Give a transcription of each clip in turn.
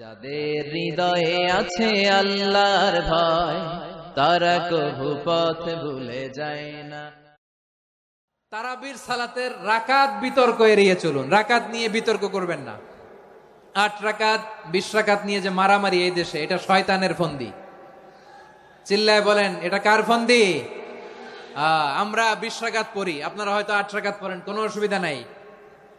যাদের হৃদয়ে আছে আল্লাহর ভয়, তারা কভু পথ ভুলে যায় না। তারাবির সালাতের রাকাত বিতর্ক এড়িয়ে চলুন। রাকাত নিয়ে বিতর্ক করবেন না। আট রাকাত, বিশ রাকাত নিয়ে যে মারামারি এই দেশে, এটা শয়তানের ফন্দি। চিল্লায় বলেন, এটা কার ফন্দি? আমরা বিশ রাকাত পড়ি। আপনারা হয়তো আট রাকাত পড়েন, কোনো অসুবিধা নাই।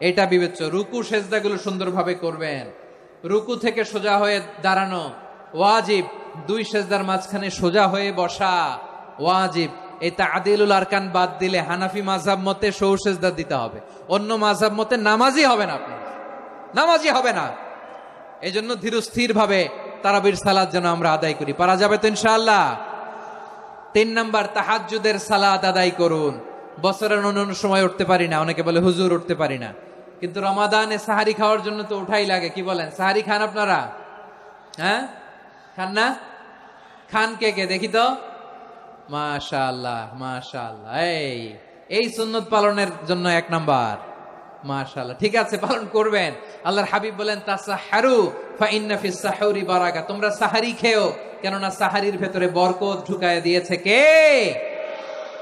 এটা বিবেচ্য। রুকু সেজদাগুলো সুন্দরভাবে করবেন। রুকু থেকে সোজা হয়ে দাঁড়ানো। ওয়াজিব। দুই সেজদার মাঝখানে সোজা হয়ে বসা। ওয়াজিব। এই তাদিলুল আরকান বাদ দিলে হানাফি মাঝাব মতে সৌ সেজদা দিতে হবে। অন্য মাঝাব মতে নামাজি হবে না আপনি নামাজি হবে না। এই জন্য ধীরস্থির ভাবে তারাবির সালাদ যেন আমরা আদায় করি। পারা যাবে তো ইনশাআল্লাহ। তিন নম্বর, তাহাজ্জুদের সালাদ আদায় করুন। বছরের অন্য সময় উঠতে পারি না। অনেকে বলে, হুজুর, উঠতে পারি না। কিন্তু রমাদানে সাহারি খাওয়ার জন্য তো উঠাই লাগে, কি বলেন? সাহারি খান আপনারা? হ্যাঁ? খান না? খান কে কে? দেখি তো। মাশাআল্লাহ মাশাআল্লাহ। এই এই সুন্নত পালনের জন্য এক নাম্বার। মাশাআল্লাহ, ঠিক আছে, পালন করবেন। আল্লাহর হাবিব বলেন তাসাহারু ফা ইন্না ফিস সাহুরি বারাকা। তোমরা সাহারি খেও, কেননা সাহারির ভেতরে বরকত ঢুকায় দিয়েছে কে?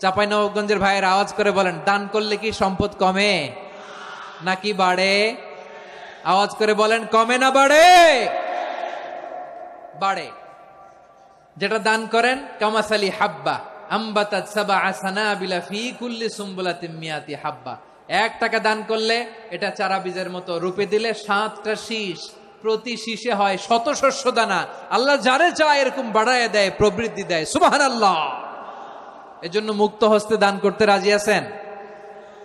চাপাই নবগঞ্জের ভাইয়ের আওয়াজ করে বলেন, দান করলে কি সম্পদ কমে? নাকি বাড়ে? আওয়াজ করে বলেন, কমে না বাড়ে? বাড়ে। যেটা দান করেন, কামাসালি হাব্বা কুল্লি হাব্বা। এক টাকা দান করলে এটা চারা বীজের মতো রূপে দিলে সাতটা প্রতি হয় শত শস্য দানা। আল্লাহ যারে চায় এরকম বাড়ায় দেয়, প্রবৃদ্ধি দেয়। সুবাহান আল্লাহ এজন্য মুক্ত হস্তে দান করতে রাজি আছেন?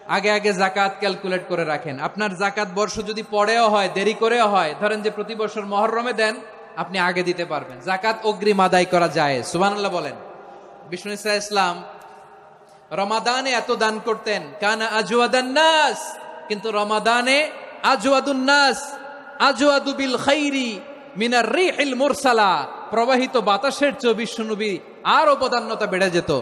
আগে আগে জাকাত ক্যালকুলেট করে রাখেন। আপনার জাকাত বর্ষ যদি পরেও হয়, দেরি করেও হয়, ধরেন যে প্রতি বছর মহরমে দেন, আপনি আগে দিতে পারবেন। জাকাত অগ্রিম আদায় করা যায়। সুবহানাল্লাহ বলেন। বিষ্ণু ইসা ইসলাম, রমাদানে এত দান করতেন, কানা আজওয়াদান নাস, কিন্তু রমাদানে আজওয়াদুন নাস, আজওয়াদু বিল খাইরি মিনার রিহিল মুরসালা, প্রবাহিত বাতাসের চেয়ে বিশ্বনবী আরও প্রধান্যতা বেড়ে যেত।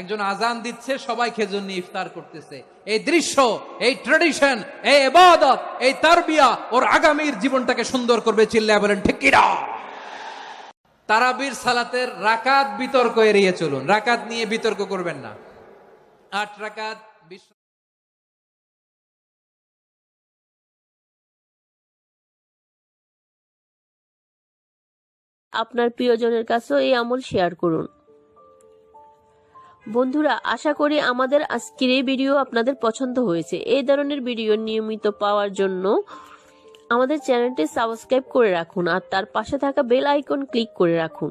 একজন আজান দিচ্ছে সবাই খেজুর নিয়ে ইফতার করতেছে। এই দৃশ্য, এই ট্রেডিশন এই এবাদত এই তারবিয়া ওর আগামীর জীবনটাকে সুন্দর করবে, চিল্লায় বলেন ঠিকিরা তারাবির সালাতের রাকাত বিতর্ক এড়িয়ে চলুন। রাকাত নিয়ে বিতর্ক করবেন না। আট রাকাত আপনার প্রিয়জনের কাছেও এই আমল শেয়ার করুন। বন্ধুরা, আশা করি আমাদের আজকের এই ভিডিও আপনাদের পছন্দ হয়েছে। এই ধরনের ভিডিও নিয়মিত পাওয়ার জন্য আমাদের চ্যানেলটি সাবস্ক্রাইব করে রাখুন আর তার পাশে থাকা বেল আইকন ক্লিক করে রাখুন।